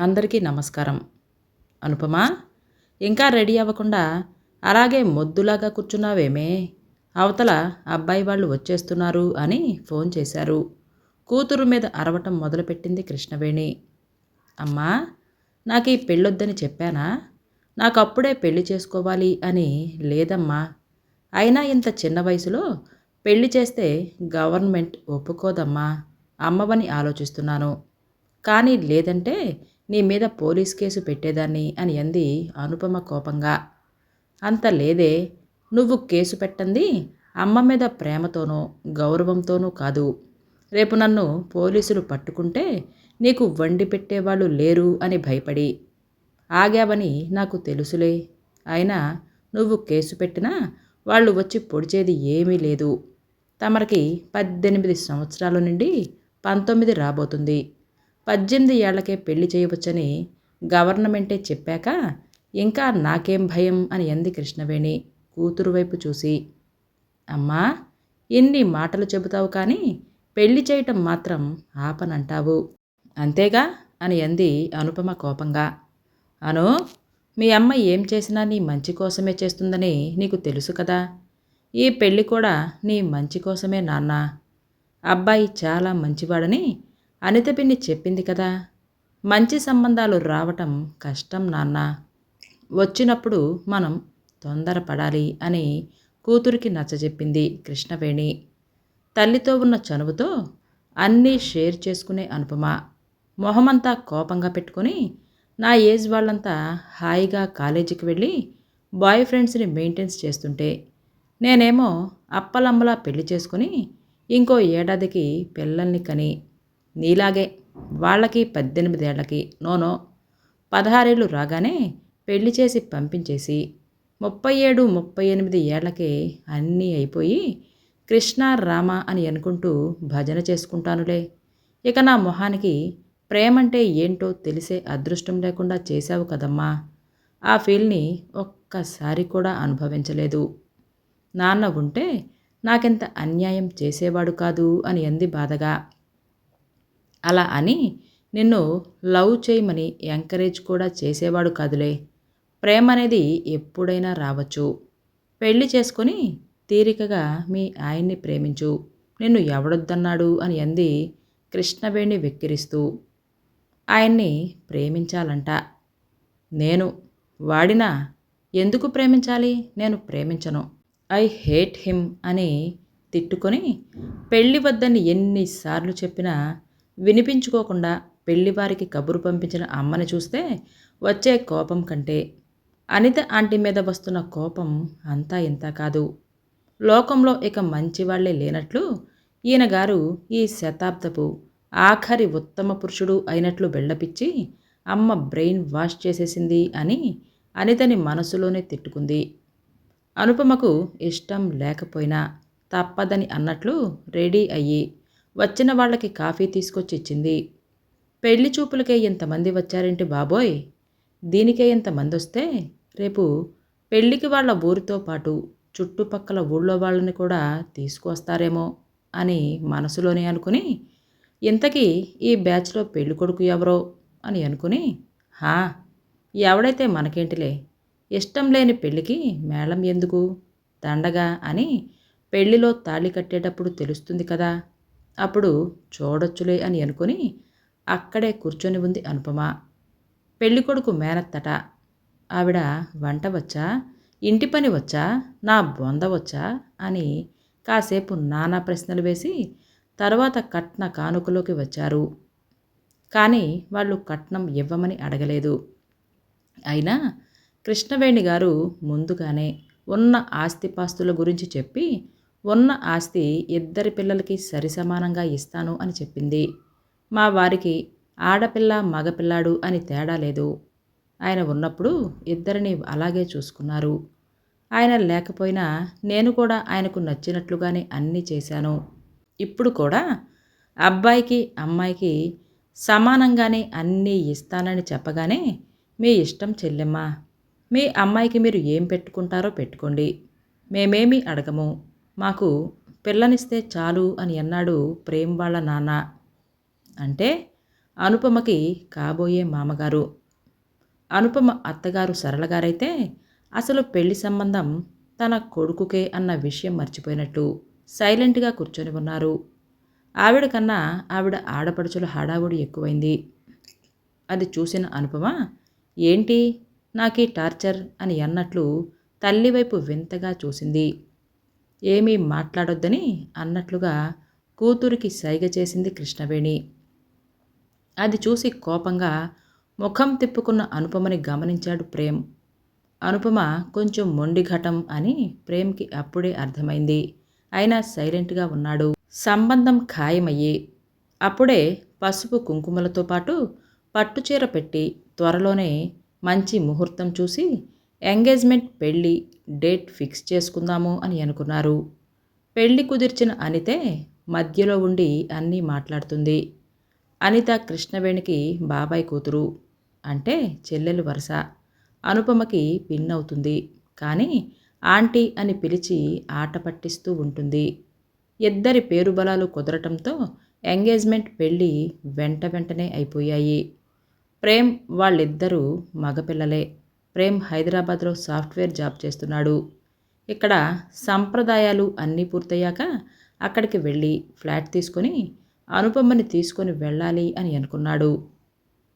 అందరికీ నమస్కారం. అనుపమా ఇంకా రెడీ అవ్వకుండా అలాగే మొద్దులాగా కూర్చున్నావేమే? అవతల అబ్బాయి వాళ్ళు వచ్చేస్తున్నారు అని ఫోన్ చేశారు. కూతురు మీద అరవటం మొదలుపెట్టింది కృష్ణవేణి. అమ్మా నాకు ఈ పెళ్ళొద్దని చెప్పానా? నాకు అప్పుడే పెళ్ళి చేసుకోవాలి అని లేదమ్మా. అయినా ఇంత చిన్న వయసులో పెళ్ళి చేస్తే గవర్నమెంట్ ఒప్పుకోదమ్మా. అమ్మవని ఆలోచిస్తున్నాను. కానీ లేదంటే నీ మీద పోలీస్ కేసు పెట్టేదాన్ని అని అంది అనుపమ కోపంగా. అంత లేదే నువ్వు కేసు పెట్టంది అమ్మ మీద ప్రేమతోనో గౌరవంతోనూ కాదు. రేపు నన్ను పోలీసులు పట్టుకుంటే నీకు వండి పెట్టేవాళ్ళు లేరు అని భయపడి. ఆగావని నాకు తెలుసులే. అయినా నువ్వు కేసు పెట్టినా వాళ్ళు వచ్చి పొడిచేది ఏమీ లేదు. తమరికి పద్దెనిమిది సంవత్సరాల నుండి పంతొమ్మిది రాబోతుంది. పద్దెనిమిది ఏళ్ళకే పెళ్ళి చేయవచ్చని గవర్నమెంటే చెప్పాక ఇంకా నాకేం భయం అని అంది కృష్ణవేణి కూతురు వైపు చూసి. అమ్మా ఎన్ని మాటలు చెబుతావు కానీ పెళ్ళి చేయటం మాత్రం ఆపనంటావు. అంతేగా అని అంది అనుపమ కోపంగా. అను మీ అమ్మ ఏం చేసినా నీ మంచి కోసమే చేస్తుందని నీకు తెలుసు కదా. ఈ పెళ్ళి కూడా నీ మంచి కోసమే నాన్న. అబ్బాయి చాలా మంచివాడని అనిత పిన్ని చెప్పింది కదా మంచి సంబంధాలు రావటం కష్టం నాన్న. వచ్చినప్పుడు మనం తొందరపడాలి అని కూతురికి నచ్చజెప్పింది కృష్ణవేణి. తల్లితో ఉన్న చనువుతో అన్నీ షేర్ చేసుకునే అనుపమ. మొహమంతా కోపంగా పెట్టుకొని నా ఏజ్ వాళ్ళంతా హాయిగా కాలేజీకి వెళ్ళి బాయ్ ఫ్రెండ్స్ని మెయింటెన్స్ చేస్తుంటే నేనేమో అప్పలమ్మలా పెళ్ళి చేసుకుని ఇంకో ఏడాదికి పిల్లల్ని కని నీలాగే వాళ్ళకి పద్దెనిమిదేళ్ళకి నోనో పదహారేళ్ళు రాగానే పెళ్ళి చేసి పంపించేసి ముప్పై ఏడు ముప్పై ఎనిమిది ఏళ్ళకే అన్నీ అయిపోయి కృష్ణ రామ అని అనుకుంటూ భజన చేసుకుంటానులే. ఇక నా మొహానికి ప్రేమంటే ఏంటో తెలిసే అదృష్టం లేకుండా చేశావు కదమ్మా. ఆ ఫీల్ని ఒక్కసారి కూడా అనుభవించలేదు. నాన్న ఉంటే నాకెంత అన్యాయం చేసేవాడు కాదు అని అంది బాధగా. అలా అని నిన్ను లవ్ చేయమని ఎంకరేజ్ కూడా చేసేవాడు కాదులే. ప్రేమ అనేది ఎప్పుడైనా రావచ్చు. పెళ్ళి చేసుకొని తీరికగా మీ ఆయన్ని ప్రేమించు. నిన్ను ఎవడొద్దన్నాడు అని అంది కృష్ణవేణి వెక్కిరిస్తూ. ఆయన్ని ప్రేమించాలంట. నేను వాడినా ఎందుకు ప్రేమించాలి? నేను ప్రేమించను. ఐ హేట్ హిమ్ అని తిట్టుకొని పెళ్ళి వద్దని ఎన్నిసార్లు చెప్పినా వినిపించుకోకుండా పెళ్ళివారికి కబురు పంపించిన అమ్మని చూస్తే వచ్చే కోపం కంటే అనిత ఆంటీ మీద వస్తున్న కోపం అంతా ఇంత కాదు. లోకంలో ఇక మంచివాళ్ళే లేనట్లు ఈయన గారు ఈ శతాబ్దపు ఆఖరి ఉత్తమ పురుషుడు అయినట్లు బెళ్ళపిచ్చి అమ్మ బ్రెయిన్ వాష్ చేసేసింది అని అనితని మనసులోనే తిట్టుకుంది. అనుపమకు ఇష్టం లేకపోయినా తప్పదని అన్నట్లు రెడీ అయ్యి వచ్చిన వాళ్ళకి కాఫీ తీసుకొచ్చి ఇచ్చింది. పెళ్ళి చూపులకే ఇంతమంది వచ్చారేంటి బాబోయ్? దీనికే ఇంతమంది వస్తే రేపు పెళ్ళికి వాళ్ళ ఊరితో పాటు చుట్టుపక్కల ఊళ్ళో వాళ్ళని కూడా తీసుకువస్తారేమో అని మనసులోనే అనుకుని ఇంతకీ ఈ బ్యాచ్లో పెళ్ళి కొడుకు ఎవరో అని అనుకుని హా ఎవడైతే మనకేంటిలే ఇష్టం లేని పెళ్ళికి మేళం ఎందుకు? దండగా అని పెళ్ళిలో తాళి కట్టేటప్పుడు తెలుస్తుంది కదా. అప్పుడు చూడొచ్చులే అని అనుకుని అక్కడే కూర్చొని ఉంది అనుపమ. పెళ్ళికొడుకు మేనత్తట. ఆవిడ వంట వచ్చా? ఇంటి పని వచ్చా? నా బొంద వచ్చా? అని కాసేపు నానా ప్రశ్నలు వేసి తర్వాత కట్న కానుకలోకి వచ్చారు. కానీ వాళ్ళు కట్నం ఇవ్వమని అడగలేదు. అయినా కృష్ణవేణి గారు ముందుగానే ఉన్న ఆస్తిపాస్తుల గురించి చెప్పి ఉన్న ఆస్తి ఇద్దరి పిల్లలకి సరిసమానంగా ఇస్తాను అని చెప్పింది. మా వారికి ఆడపిల్ల మగపిల్లాడు అని తేడా లేదు. ఆయన ఉన్నప్పుడు ఇద్దరిని అలాగే చూసుకున్నారు. ఆయన లేకపోయినా నేను కూడా ఆయనకు నచ్చినట్లుగానే అన్నీ చేశాను. ఇప్పుడు కూడా అబ్బాయికి అమ్మాయికి సమానంగానే అన్నీ ఇస్తానని చెప్పగానే మీ ఇష్టం చెల్లెమ్మ. మీ అమ్మాయికి మీరు ఏం పెట్టుకుంటారో పెట్టుకోండి. మేమేమీ అడగము. మాకు పిల్లనిస్తే చాలు అని అన్నాడు ప్రేమ్ వాళ్ళ నాన్న. అంటే అనుపమకి కాబోయే మామగారు. అనుపమ అత్తగారు సరళగారైతే అసలు పెళ్ళి సంబంధం తన కొడుకుకే అన్న విషయం మర్చిపోయినట్టు సైలెంట్గా కూర్చొని ఉన్నారు. ఆవిడ కన్నా ఆవిడ ఆడపడుచుల హడావుడి ఎక్కువైంది. అది చూసిన అనుపమ ఏంటి నాకీ టార్చర్? అని అన్నట్లు తల్లివైపు వింతగా చూసింది. ఏమీ మాట్లాడొద్దని అన్నట్లుగా కూతురికి సైగ చేసింది కృష్ణవేణి. అది చూసి కోపంగా ముఖం తిప్పుకున్న అనుపమని గమనించాడు ప్రేమ్. అనుపమ కొంచెం మొండిఘటం అని ప్రేమ్కి అప్పుడే అర్థమైంది. అయినా సైలెంట్గా ఉన్నాడు. సంబంధం ఖాయమయ్యి అప్పుడే పసుపు కుంకుమలతో పాటు పట్టుచీర పెట్టి త్వరలోనే మంచి ముహూర్తం చూసి ఎంగేజ్మెంట్ పెళ్ళి డేట్ ఫిక్స్ చేసుకుందాము అని అనుకున్నారు. పెళ్ళి కుదిర్చిన అనితే మధ్యలో ఉండి అన్నీ మాట్లాడుతుంది. అనిత కృష్ణవేణికి బాబాయ్ కూతురు అంటే చెల్లెలు వరుస. అనుపమకి పిన్నవుతుంది. కానీ ఆంటీ అని పిలిచి ఆట పట్టిస్తూ ఉంటుంది. ఇద్దరి పేరు బలాలు కుదరటంతో ఎంగేజ్మెంట్ పెళ్ళి వెంట వెంటనే అయిపోయాయి. ప్రేమ్ వాళ్ళిద్దరూ మగపిల్లలే. ప్రేమ్ హైదరాబాద్లో సాఫ్ట్వేర్ జాబ్ చేస్తున్నాడు. ఇక్కడ సంప్రదాయాలు అన్నీ పూర్తయ్యాక అక్కడికి వెళ్ళి ఫ్లాట్ తీసుకొని అనుపమని తీసుకొని వెళ్ళాలి అని అనుకున్నాడు.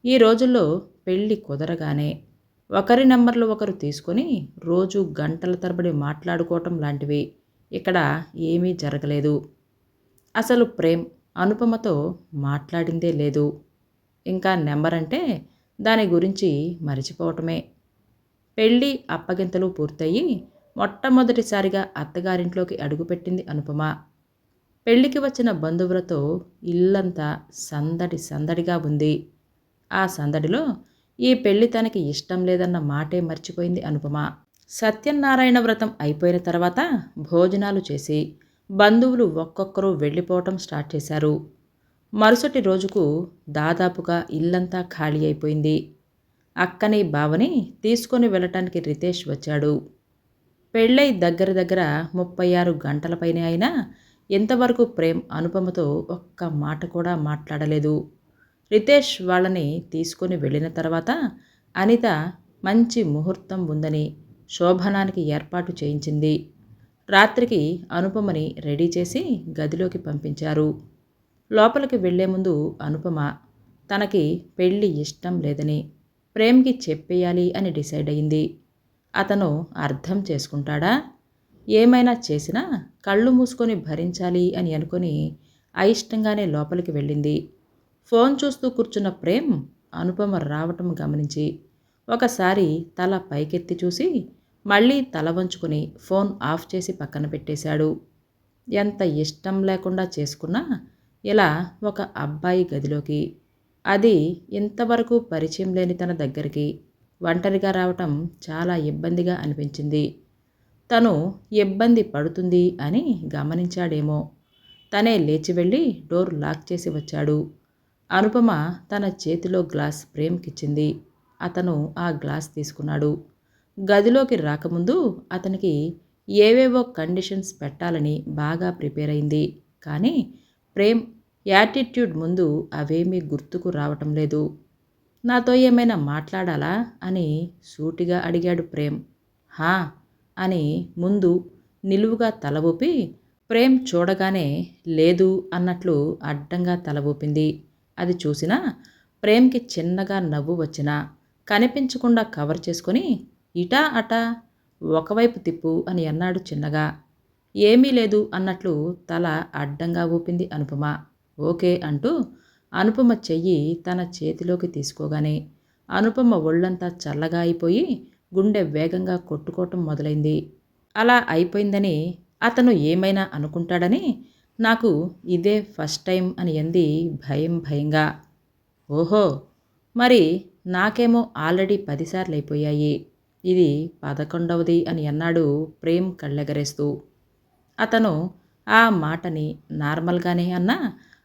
ఈ రోజుల్లో పెళ్ళి కుదరగానే ఒకరి నెంబర్లు ఒకరు తీసుకొని రోజు గంటల తరబడి మాట్లాడుకోవటం లాంటివి ఇక్కడ ఏమీ జరగలేదు. అసలు ప్రేమ్ అనుపమతో మాట్లాడిందే లేదు. ఇంకా నెంబర్ అంటే దాని గురించి మరిచిపోవటమే. పెళ్ళి అప్పగింతలు పూర్తయి మొట్టమొదటిసారిగా అత్తగారింట్లోకి అడుగుపెట్టింది అనుపమ. పెళ్ళికి వచ్చిన బంధువులతో ఇల్లంతా సందడి సందడిగా ఉంది. ఆ సందడిలో ఈ పెళ్ళి తనకి ఇష్టం లేదన్న మాటే మర్చిపోయింది అనుపమ. సత్యనారాయణ వ్రతం అయిపోయిన తర్వాత భోజనాలు చేసి బంధువులు ఒక్కొక్కరు వెళ్ళిపోవటం స్టార్ట్ చేశారు. మరుసటి రోజుకు దాదాపుగా ఇల్లంతా ఖాళీ అయిపోయింది. అక్కని బావని తీసుకొని వెళ్ళటానికి రితేష్ వచ్చాడు. పెళ్ళై దగ్గర దగ్గర ముప్పై ఆరు గంటలపైనే అయినా ఇంతవరకు ప్రేమ్ అనుపమతో ఒక్క మాట కూడా మాట్లాడలేదు. రితేష్ వాళ్ళని తీసుకొని వెళ్ళిన తర్వాత అనిత మంచి ముహూర్తం ఉందని శోభనానికి ఏర్పాటు చేయించింది. రాత్రికి అనుపమని రెడీ చేసి గదిలోకి పంపించారు. లోపలికి వెళ్ళే ముందు అనుపమ తనకి పెళ్ళి ఇష్టం లేదని ప్రేమ్కి చెప్పేయాలి అని డిసైడ్ అయింది. అతను అర్థం చేసుకుంటాడా? ఏమైనా చేసినా కళ్ళు మూసుకొని భరించాలి అని అనుకుని అయిష్టంగానే లోపలికి వెళ్ళింది. ఫోన్ చూస్తూ కూర్చున్న ప్రేమ్ అనుపమ రావటం గమనించి ఒకసారి తల పైకెత్తి చూసి మళ్ళీ తల వంచుకుని ఫోన్ ఆఫ్ చేసి పక్కన పెట్టేశాడు. ఎంత ఇష్టం లేకుండా చేసుకున్నా ఇలా ఒక అబ్బాయి గదిలోకి అది ఇంతవరకు పరిచయం లేని తన దగ్గరికి ఒంటరిగా రావటం చాలా ఇబ్బందిగా అనిపించింది. తను ఇబ్బంది పడుతుంది అని గమనించాడేమో. తనే లేచి వెళ్ళి డోర్ లాక్ చేసి వచ్చాడు. అనుపమ తన చేతిలో గ్లాస్ ప్రేమ్కిచ్చింది అతను ఆ గ్లాస్ తీసుకున్నాడు. గదిలోకి రాకముందు అతనికి ఏవేవో కండిషన్స్ పెట్టాలని బాగా ప్రిపేర్ అయింది. కానీ ప్రేమ్ యాటిట్యూడ్ ముందు అవేమీ గుర్తుకు రావటం లేదు. నాతో ఏమైనా మాట్లాడాలా? అని సూటిగా అడిగాడు ప్రేమ్. హా! అని ముందు నిలువుగా తల ఊపి ప్రేమ్ చూడగానే లేదు అన్నట్లు అడ్డంగా తల ఊపింది. అది చూసినా ప్రేమ్కి చిన్నగా నవ్వు వచ్చినా కనిపించకుండా కవర్ చేసుకొని ఇటా అటా ఒకవైపు తిప్పు అని అన్నాడు చిన్నగా. ఏమీ లేదు అన్నట్లు తల అడ్డంగా ఊపింది అనుపమ. ఓకే అంటూ అనుపమ చెయ్యి తన చేతిలోకి తీసుకోగానే అనుపమ ఒళ్ళంతా చల్లగా అయిపోయి గుండె వేగంగా కొట్టుకోవటం మొదలైంది. అలా అయిపోయిందని అతను ఏమైనా అనుకుంటాడని నాకు ఇదే ఫస్ట్ టైం అని అంది భయం భయంగా. ఓహో మరి నాకేమో ఆల్రెడీ పదిసార్లు అయిపోయాయి ఇది పదకొండవది అని అన్నాడు ప్రేమ్ కళ్ళెగరేస్తూ. అతను ఆ మాటని నార్మల్గానే అన్నా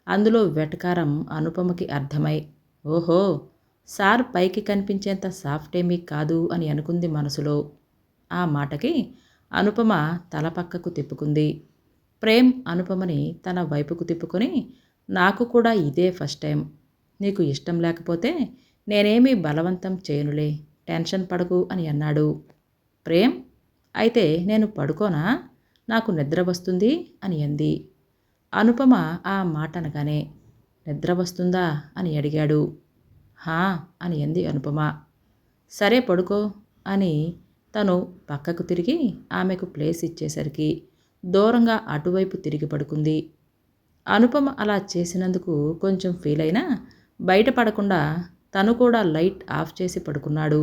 అందులో వెటకారం అనుపమకి అర్థమై ఓహో సార్ పైకి కనిపించేంత సాఫ్ట్ ఏమీ కాదు అని అనుకుంది మనసులో. ఆ మాటకి అనుపమ తల పక్కకు తిప్పుకుంది. ప్రేమ్ అనుపమని తన వైపుకు తిప్పుకొని నాకు కూడా ఇదే ఫస్ట్ టైం. నీకు ఇష్టం లేకపోతే నేనేమీ బలవంతం చేయనులే టెన్షన్ పడకు అని అన్నాడు. ప్రేమ్ అయితే నేను పడుకోనా? నాకు నిద్ర వస్తుంది అని అంది. అనుపమ ఆ మాట అనగానే నిద్ర వస్తుందా? అని అడిగాడు. హా అని అంది అనుపమ. సరే పడుకో అని తను పక్కకు తిరిగి ఆమెకు ప్లేస్ ఇచ్చేసరికి దూరంగా అటువైపు తిరిగి పడుకుంది. అనుపమ అలా చేసినందుకు కొంచెం ఫీల్ అయినా బయటపడకుండా తను కూడా లైట్ ఆఫ్ చేసి పడుకున్నాడు.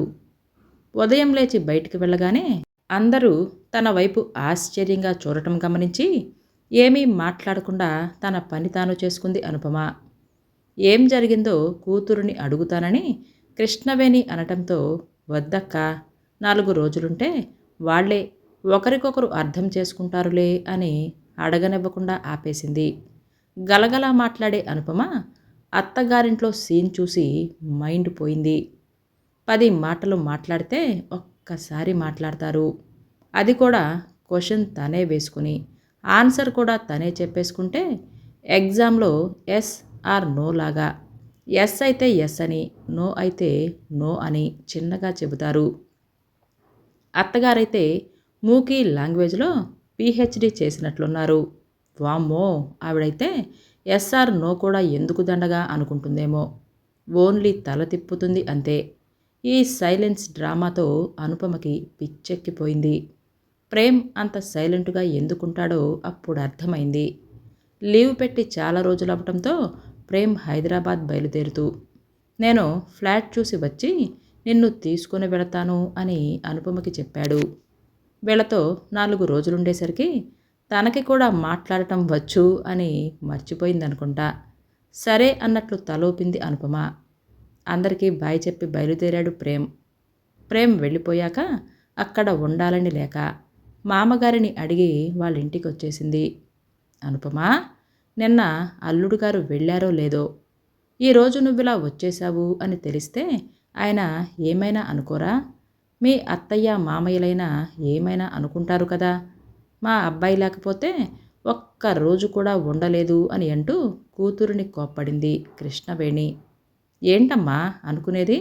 ఉదయం లేచి బయటికి వెళ్ళగానే అందరూ తన వైపు ఆశ్చర్యంగా చూడటం గమనించి ఏమీ మాట్లాడకుండా తన పని తాను చేసుకుంది అనుపమ. ఏం జరిగిందో కూతురుని అడుగుతానని కృష్ణవేణి అనటంతో వద్దక్క నాలుగు రోజులుంటే వాళ్ళే ఒకరికొకరు అర్థం చేసుకుంటారులే అని అడగనివ్వకుండా ఆపేసింది. గలగలా మాట్లాడే అనుపమ అత్తగారింట్లో సీన్ చూసి మైండ్ పోయింది. పది మాటలు మాట్లాడితే ఒక్కసారి మాట్లాడతారు. అది కూడా క్వశ్చన్ తనే వేసుకుని. ఆన్సర్ కూడా తనే చెప్పేసుకుంటే ఎగ్జామ్లో ఎస్ ఆర్ నో లాగా. ఎస్ అయితే ఎస్ అని నో అయితే నో అని చిన్నగా చెబుతారు. అత్తగారైతే మూకీ లాంగ్వేజ్లో పిహెచ్డి చేసినట్లున్నారు. వామ్మో ఆవిడైతే ఎస్ఆర్ నో కూడా ఎందుకు దండగా అనుకుంటుందేమో. ఓన్లీ తల తిప్పుతుంది అంతే. ఈ సైలెన్స్ డ్రామాతో అనుపమకి పిచ్చెక్కిపోయింది. ప్రేమ్ అంత సైలెంట్గా ఎందుకుంటాడో అప్పుడు అర్థమైంది. లీవ్ పెట్టి చాలా రోజులు అవ్వటంతో ప్రేమ్ హైదరాబాద్ బయలుదేరుతూ నేను ఫ్లాట్ చూసి వచ్చి నిన్ను తీసుకుని వెళతాను అని అనుపమకి చెప్పాడు. వీళ్ళతో నాలుగు రోజులుండేసరికి తనకి కూడా మాట్లాడటం వచ్చు అని మర్చిపోయిందనుకుంటా. సరే అన్నట్లు తలోపింది అనుపమ. అందరికీ బాయ్ చెప్పి బయలుదేరాడు ప్రేమ్. ప్రేమ్ వెళ్ళిపోయాక అక్కడ ఉండాలని లేక మామగారిని అడిగి వాళ్ళ ఇంటికి వచ్చేసింది అనుపమా నిన్న అల్లుడు గారు వెళ్ళారో లేదో? ఈరోజు నువ్విలా వచ్చేశావు అని తెలిస్తే ఆయన ఏమైనా అనుకోరా? మీ అత్తయ్య మామయ్యలైనా ఏమైనా అనుకుంటారు కదా? మా అబ్బాయి లేకపోతే ఒక్క రోజు కూడా ఉండలేదు అని అంటూ కూతురిని కోప్పడింది కృష్ణవేణి. ఏంటమ్మా అనుకునేది?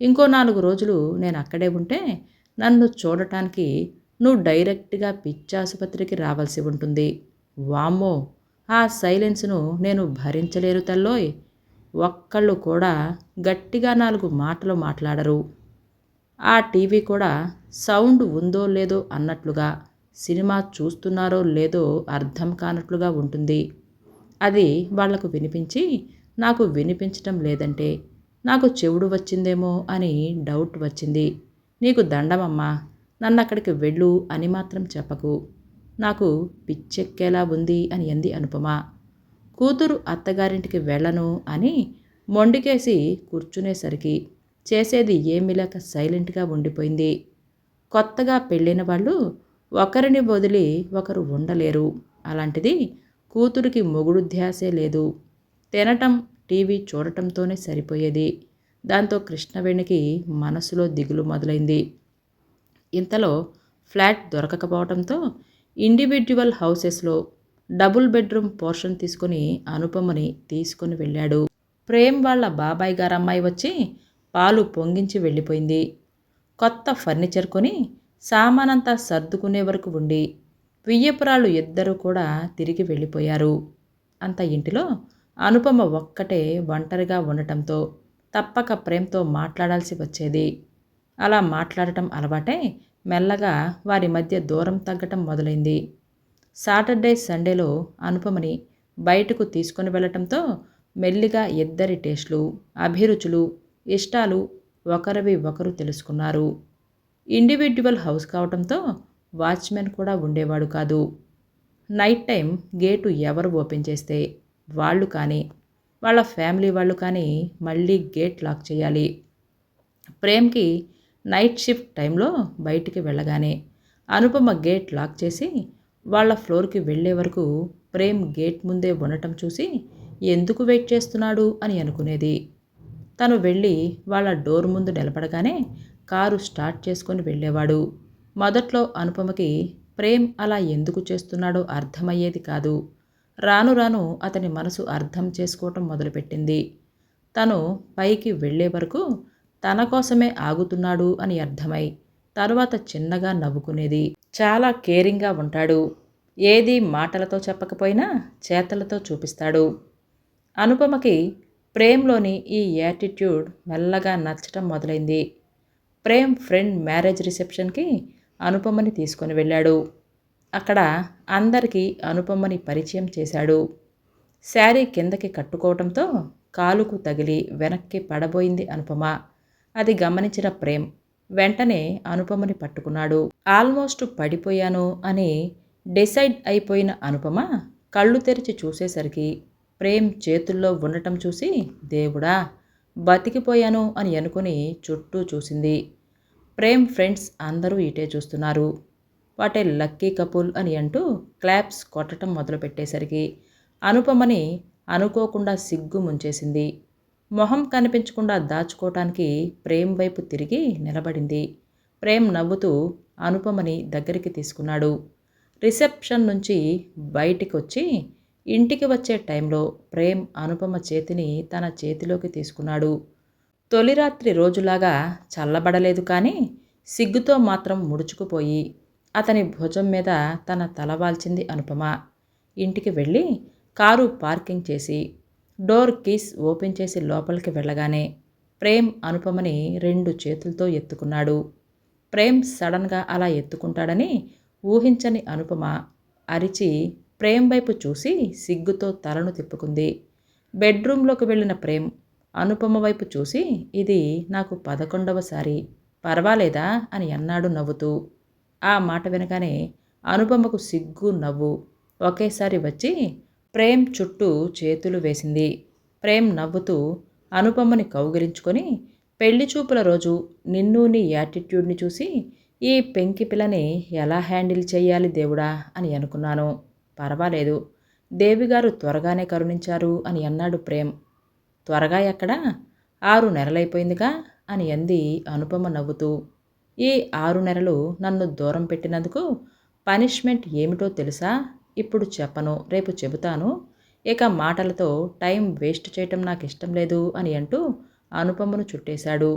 ఇంకో నాలుగు రోజులు నేను అక్కడే ఉంటే నన్ను చూడటానికి నువ్వు డైరెక్ట్గా పిచ్చాసుపత్రికి రావాల్సి ఉంటుంది. వామ్మో! ఆ సైలెన్స్ను నేను భరించలేరు తల్లోయ్. ఒక్కళ్ళు కూడా గట్టిగా నాలుగు మాటలు మాట్లాడరు. ఆ టీవీ కూడా సౌండ్ ఉందో లేదో అన్నట్లుగా సినిమా చూస్తున్నారో లేదో అర్థం కానట్లుగా ఉంటుంది. అది వాళ్ళకు వినిపించి నాకు వినిపించటం లేదంటే నాకు చెవుడు వచ్చిందేమో అని డౌట్ వచ్చింది. నీకు దండమమ్మా! నన్ను అక్కడికి వెళ్ళు అని మాత్రం చెప్పకు. నాకు పిచ్చెక్కేలా ఉంది అని అంది అనుపమ. కూతురు అత్తగారింటికి వెళ్ళను అని మొండికేసి కూర్చునేసరికి చేసేది ఏమీ లేక సైలెంట్గా ఉండిపోయింది. కొత్తగా పెళ్ళిన వాళ్ళు ఒకరిని వదిలి ఒకరు ఉండలేరు. అలాంటిది కూతురికి మొగుడు ధ్యాసే లేదు. తినటం టీవీ చూడటంతోనే సరిపోయేది. దాంతో కృష్ణవేణికి మనసులో దిగులు మొదలైంది. ఇంతలో ఫ్లాట్ దొరకకపోవడంతో ఇండివిడ్యువల్ హౌసెస్లో డబుల్ బెడ్రూమ్ పోర్షన్ తీసుకుని అనుపమని తీసుకుని వెళ్ళాడు. ప్రేమ్ వాళ్ళ బాబాయ్ గారు అమ్మాయి వచ్చి పాలు పొంగించి వెళ్ళిపోయింది. కొత్త ఫర్నిచర్ కొని సామానంతా సర్దుకునే వరకు ఉండి వియ్యపురాలు ఇద్దరూ కూడా తిరిగి వెళ్ళిపోయారు. అంత ఇంటిలో అనుపమ ఒక్కటే ఒంటరిగా ఉండటంతో తప్పక ప్రేమ్తో మాట్లాడాల్సి వచ్చేది. అలా మాట్లాడటం అలవాటై మెల్లగా వారి మధ్య దూరం తగ్గటం మొదలైంది. సాటర్డే సండేలో అనుపమని బయటకు తీసుకుని వెళ్ళటంతో మెల్లిగా ఇద్దరి టేస్ట్లు అభిరుచులు ఇష్టాలు ఒకరివి ఒకరు తెలుసుకున్నారు. ఇండివిడ్యువల్ హౌస్ కావటంతో వాచ్మెన్ కూడా ఉండేవాడు కాదు. నైట్ టైం గేటు ఎవరు ఓపెన్ చేస్తే వాళ్ళు కానీ వాళ్ళ ఫ్యామిలీ వాళ్ళు కానీ మళ్ళీ గేట్ లాక్ చేయాలి. ప్రేమ్కి నైట్ షిఫ్ట్ టైంలో బయటికి వెళ్ళగానే అనుపమ గేట్ లాక్ చేసి వాళ్ళ ఫ్లోర్కి వెళ్ళే వరకు ప్రేమ్ గేట్ ముందే ఉండటం చూసి ఎందుకు వెయిట్ చేస్తున్నాడు అని అనుకునేది. తను వెళ్ళి వాళ్ళ డోర్ ముందు నిలబడగానే కారు స్టార్ట్ చేసుకొని వెళ్ళేవాడు. మొదట్లో అనుపమకి ప్రేమ్ అలా ఎందుకు చేస్తున్నాడో అర్థమయ్యేది కాదు. రాను రాను అతని మనసు అర్థం చేసుకోవటం మొదలుపెట్టింది. తను పైకి వెళ్ళే వరకు తన కోసమే ఆగుతున్నాడు అని అర్థమై తరువాత చిన్నగా నవ్వుకునేది. చాలా కేరింగ్గా ఉంటాడు. ఏది మాటలతో చెప్పకపోయినా చేతలతో చూపిస్తాడు. అనుపమకి ప్రేమ్లోని ఈ యాటిట్యూడ్ మెల్లగా నచ్చటం మొదలైంది. ప్రేమ్ ఫ్రెండ్ మ్యారేజ్ రిసెప్షన్కి అనుపమని తీసుకొని వెళ్ళాడు. అక్కడ అందరికీ అనుపమని పరిచయం చేశాడు. శారీ కిందకి కట్టుకోవడంతో కాలుకు తగిలి వెనక్కి పడబోయింది అనుపమ. అది గమనించిన ప్రేమ్ వెంటనే అనుపమని పట్టుకున్నాడు. ఆల్మోస్ట్ పడిపోయాను అని డిసైడ్ అయిపోయిన అనుపమ కళ్ళు తెరిచి చూసేసరికి ప్రేమ్ చేతుల్లో ఉండటం చూసి దేవుడా బతికిపోయాను అని అనుకుని చుట్టూ చూసింది. ప్రేమ్ ఫ్రెండ్స్ అందరూ ఇటే చూస్తున్నారు. వాటే లక్కీ కపుల్ అని అంటూ క్లాప్స్ కొట్టడం మొదలుపెట్టేసరికి అనుపమని అనుకోకుండా సిగ్గు ముంచేసింది. మొహం కనిపించకుండా దాచుకోవటానికి ప్రేమ్ వైపు తిరిగి నిలబడింది. ప్రేమ్ నవ్వుతూ అనుపమని దగ్గరికి తీసుకున్నాడు. రిసెప్షన్ నుంచి బయటికి వచ్చి ఇంటికి వచ్చే టైంలో ప్రేమ్ అనుపమ చేతిని తన చేతిలోకి తీసుకున్నాడు. తొలి రాత్రి రోజులాగా చల్లబడలేదు కానీ సిగ్గుతో మాత్రం ముడుచుకుపోయి అతని భుజం మీద తన తలవాల్చింది అనుపమ. ఇంటికి వెళ్ళి కారు పార్కింగ్ చేసి డోర్ కీస్ ఓపెన్ చేసి లోపలికి వెళ్ళగానే ప్రేమ్ అనుపమని రెండు చేతులతో ఎత్తుకున్నాడు. ప్రేమ్ సడన్గా అలా ఎత్తుకుంటాడని ఊహించని అనుపమ అరిచి ప్రేమ్ వైపు చూసి సిగ్గుతో తలను తిప్పుకుంది. బెడ్రూమ్లోకి వెళ్ళిన ప్రేమ్ అనుపమ వైపు చూసి ఇది నాకు పదకొండవసారి పర్వాలేదా? అని అన్నాడు నవ్వుతూ. ఆ మాట వినగానే అనుపమకు సిగ్గు నవ్వు. ఒకేసారి వచ్చి ప్రేమ్ చుట్టూ చేతులు వేసింది. ప్రేమ్ నవ్వుతూ అనుపమని కౌగిలించుకొని పెళ్ళి చూపుల రోజు నిన్ను నీ యాటిట్యూడ్ని చూసి ఈ పెంకి పిల్లని ఎలా హ్యాండిల్ చేయాలి దేవుడా అని అనుకున్నాను. పర్వాలేదు. దేవిగారు త్వరగానే కరుణించారు అని అన్నాడు ప్రేమ్. త్వరగా ఎక్కడా? ఆరు నెలలైపోయిందిగా అని అంది అనుపమ నవ్వుతూ. ఈ ఆరు నెలలు నన్ను దూరం పెట్టినందుకు పనిష్మెంట్ ఏమిటో తెలుసా? ఇప్పుడు చెప్పను రేపు చెబుతాను. ఇక మాటలతో టైం వేస్ట్ చేయటం నాకు ఇష్టం లేదు అని అంటూ అనుపమను చుట్టేశాడు.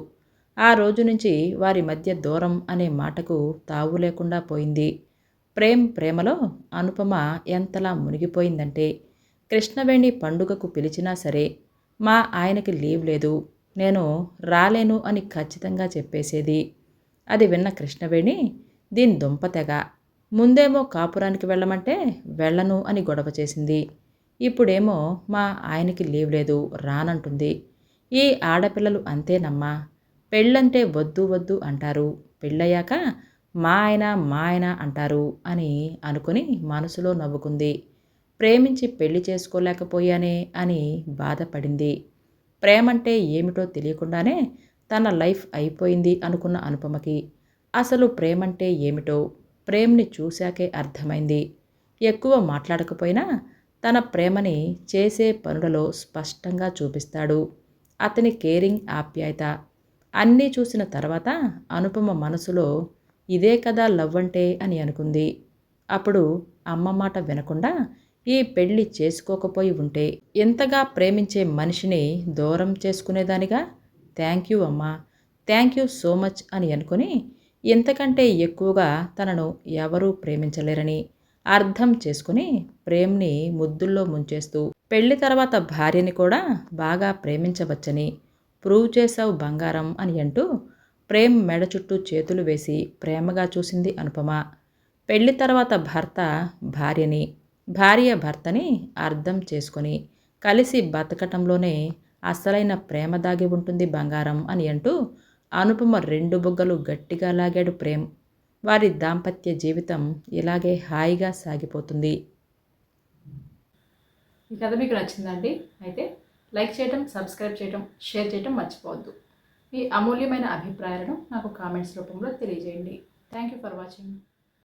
ఆ రోజు నుంచి వారి మధ్య దూరం అనే మాటకు తావు లేకుండా పోయింది. ప్రేమ్ ప్రేమలో అనుపమ ఎంతలా మునిగిపోయిందంటే కృష్ణవేణి పండుగకు పిలిచినా సరే మా ఆయనకి లీవ్ లేదు నేను రాలేను అని ఖచ్చితంగా చెప్పేసేది. అది విన్న కృష్ణవేణి దీని దుంపతెగ ముందేమో కాపురానికి వెళ్ళమంటే వెళ్ళను అని గొడవ చేసింది. ఇప్పుడేమో మా ఆయనకి లీవ్ లేదు రానంటుంది. ఈ ఆడపిల్లలు అంతేనమ్మా. పెళ్ళంటే వద్దు వద్దు అంటారు. పెళ్ళయ్యాక మా ఆయన మా ఆయన అంటారు అని అనుకుని మనసులో నవ్వుకుంది. ప్రేమించి పెళ్ళి చేసుకోలేకపోయానే అని బాధపడింది. ప్రేమంటే ఏమిటో తెలియకుండానే తన లైఫ్ అయిపోయింది అనుకున్న అనుపమకి. అసలు ప్రేమంటే ఏమిటో ప్రేమ్ని చూశాకే అర్థమైంది. ఎక్కువ మాట్లాడకపోయినా తన ప్రేమని చేసే పనులలో స్పష్టంగా చూపిస్తాడు. అతని కేరింగ్ ఆప్యాయత. అన్నీ చూసిన తర్వాత అనుపమ మనసులో ఇదే కదా లవ్ అంటే అని అనుకుంది. అప్పుడు అమ్మ మాట వినకుండా ఈ పెళ్ళి చేసుకోకపోయి ఉంటే ఎంతగా ప్రేమించే మనిషిని దూరం చేసుకునేదానిగా? థ్యాంక్ యూ అమ్మా. థ్యాంక్ యూ సో మచ్ అని అనుకుని ఇంతకంటే ఎక్కువగా తనను ఎవరూ ప్రేమించలేరని అర్థం చేసుకుని ప్రేమ్ని ముద్దుల్లో ముంచేస్తూ పెళ్ళి తర్వాత భార్యని కూడా బాగా ప్రేమించవచ్చని ప్రూవ్ చేసావు బంగారం అని అంటూ ప్రేమ్ మెడ చుట్టూ చేతులు వేసి ప్రేమగా చూసింది అనుపమ. పెళ్ళి తర్వాత భర్త భార్యని భార్య భర్తని అర్థం చేసుకొని కలిసి బతకటంలోనే అసలైన ప్రేమ దాగి ఉంటుంది బంగారం అని అంటూ అనుపమ రెండు బుగ్గలు గట్టిగా లాగాడు ప్రేమ్. వారి దాంపత్య జీవితం ఇలాగే హాయిగా సాగిపోతుంది. ఈ కథ మీకు నచ్చిందండి? అయితే లైక్ చేయటం సబ్స్క్రైబ్ చేయటం షేర్ చేయటం మర్చిపోవద్దు. మీ అమూల్యమైన అభిప్రాయాలను నాకు కామెంట్స్ రూపంలో తెలియజేయండి. Thank you for watching.